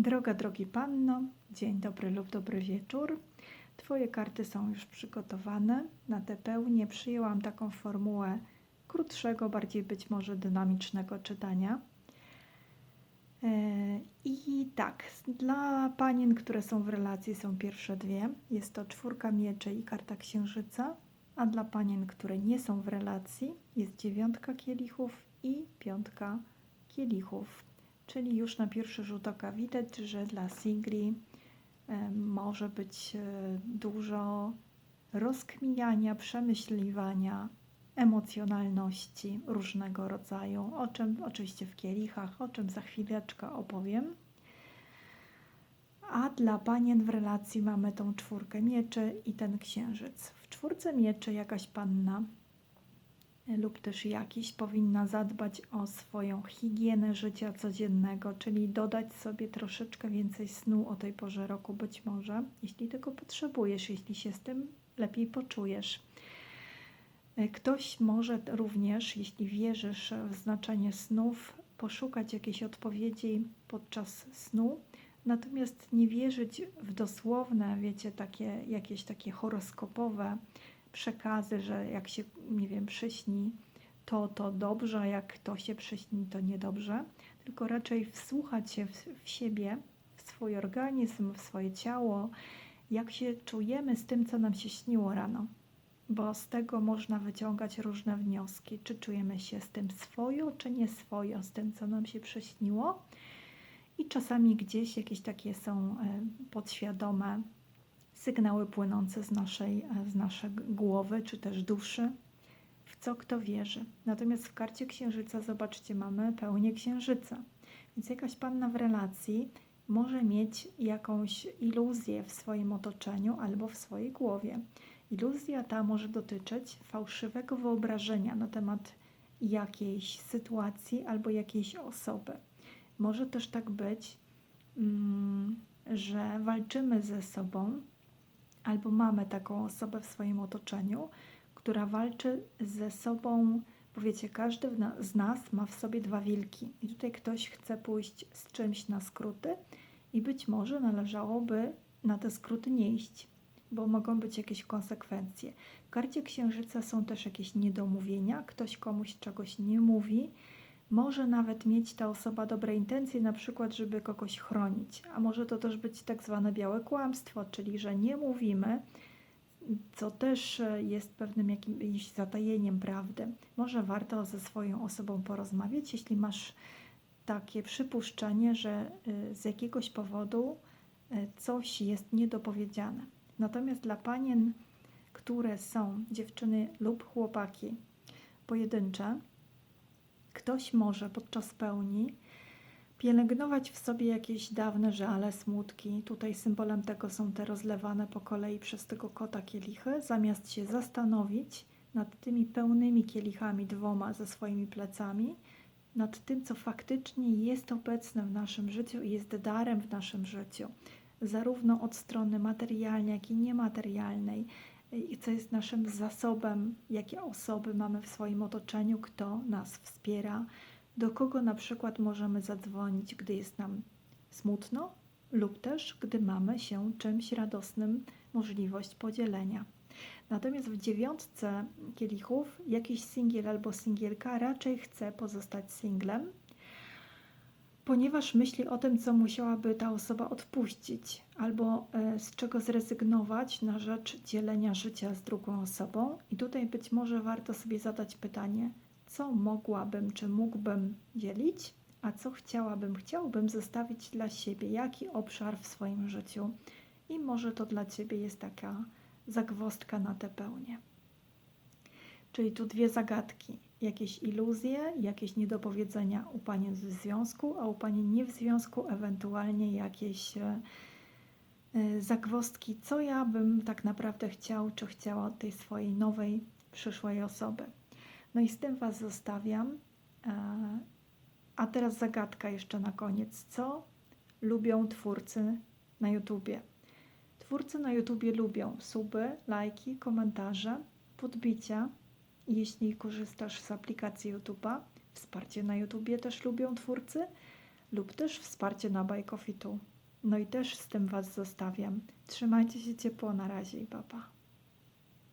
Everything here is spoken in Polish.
Droga, drogi panno, dzień dobry lub dobry wieczór. Twoje karty są już przygotowane. Na tę pełnię przyjęłam taką formułę krótszego, bardziej być może dynamicznego czytania. E, I tak, dla panien, które są w relacji, są pierwsze dwie. Jest to czwórka mieczy i karta księżyca, a dla panien, które nie są w relacji, jest dziewiątka kielichów i piątka kielichów. Czyli już na pierwszy rzut oka widać, że dla singli może być e, dużo rozkminiania, przemyśliwania, emocjonalności różnego rodzaju, o czym oczywiście w kielichach, o czym za chwileczkę opowiem. A dla panien w relacji mamy tą czwórkę mieczy i ten księżyc. W czwórce mieczy jakaś panna lub też jakiś powinna zadbać o swoją higienę życia codziennego, czyli dodać sobie troszeczkę więcej snu o tej porze roku, być może, jeśli tego potrzebujesz, jeśli się z tym lepiej poczujesz. E, Ktoś może również, jeśli wierzysz w znaczenie snów, poszukać jakiejś odpowiedzi podczas snu, natomiast nie wierzyć w dosłowne, wiecie, takie jakieś takie horoskopowe przekazy, że jak się, nie wiem, przyśni, to to dobrze, a jak to się przyśni, to niedobrze, tylko raczej wsłuchać się w, w siebie, w swój organizm, w swoje ciało, jak się czujemy z tym, co nam się śniło rano, bo z tego można wyciągać różne wnioski, czy czujemy się z tym swojo, czy nie swojo, z tym, co nam się przyśniło. I czasami gdzieś jakieś takie są e, podświadome sygnały płynące z naszej, z naszej głowy czy też duszy, w co kto wierzy. Natomiast w karcie księżyca, zobaczcie, mamy pełnię księżyca. Więc jakaś panna w relacji może mieć jakąś iluzję w swoim otoczeniu albo w swojej głowie. Iluzja ta może dotyczyć fałszywego wyobrażenia na temat jakiejś sytuacji albo jakiejś osoby. Może też tak być, mm, że walczymy ze sobą albo mamy taką osobę w swoim otoczeniu, która walczy ze sobą, bo wiecie, każdy z nas ma w sobie dwa wilki. I tutaj ktoś chce pójść z czymś na skróty i być może należałoby na te skróty nie iść, bo mogą być jakieś konsekwencje. W karcie księżyca są też jakieś niedomówienia, ktoś komuś czegoś nie mówi, może nawet mieć ta osoba dobre intencje, na przykład, żeby kogoś chronić, a może to też być tak zwane białe kłamstwo, czyli że nie mówimy, co też jest pewnym jakimś zatajeniem prawdy. Może warto ze swoją osobą porozmawiać, jeśli masz takie przypuszczenie, że y, z jakiegoś powodu y, coś jest niedopowiedziane. Natomiast dla panien, które są dziewczyny lub chłopaki pojedyncze, ktoś może podczas pełni pielęgnować w sobie jakieś dawne żale, smutki. Tutaj symbolem tego są te rozlewane po kolei przez tego kota kielichy, zamiast się zastanowić nad tymi pełnymi kielichami dwoma ze swoimi plecami, nad tym, co faktycznie jest obecne w naszym życiu i jest darem w naszym życiu, zarówno od strony materialnej, jak i niematerialnej, i co jest naszym zasobem, jakie osoby mamy w swoim otoczeniu, kto nas wspiera, do kogo na przykład możemy zadzwonić, gdy jest nam smutno, lub też gdy mamy się czymś radosnym możliwość podzielenia. Natomiast w dziewiątce kielichów jakiś singiel albo singielka raczej chce pozostać singlem, ponieważ myśli o tym, co musiałaby ta osoba odpuścić albo e, z czego zrezygnować na rzecz dzielenia życia z drugą osobą. I tutaj być może warto sobie zadać pytanie, co mogłabym czy mógłbym dzielić, a co chciałabym, chciałbym zostawić dla siebie, jaki obszar w swoim życiu. I może to dla Ciebie jest taka zagwostka na tę pełnię. Czyli tu dwie zagadki jakieś iluzje, jakieś niedopowiedzenia u panien w związku, a u panien nie w związku, ewentualnie jakieś e, e, zagwostki, co ja bym tak naprawdę chciał, czy chciała od tej swojej nowej, przyszłej osoby. No i z tym Was zostawiam. E, a teraz zagadka jeszcze na koniec. Co lubią twórcy na YouTubie? Twórcy na YouTubie lubią suby, lajki, komentarze, podbicia, jeśli korzystasz z aplikacji YouTube'a. Wsparcie na YouTubie też lubią twórcy, lub też wsparcie na Bajkofitu. No i też z tym Was zostawiam. Trzymajcie się ciepło, na razie i papa.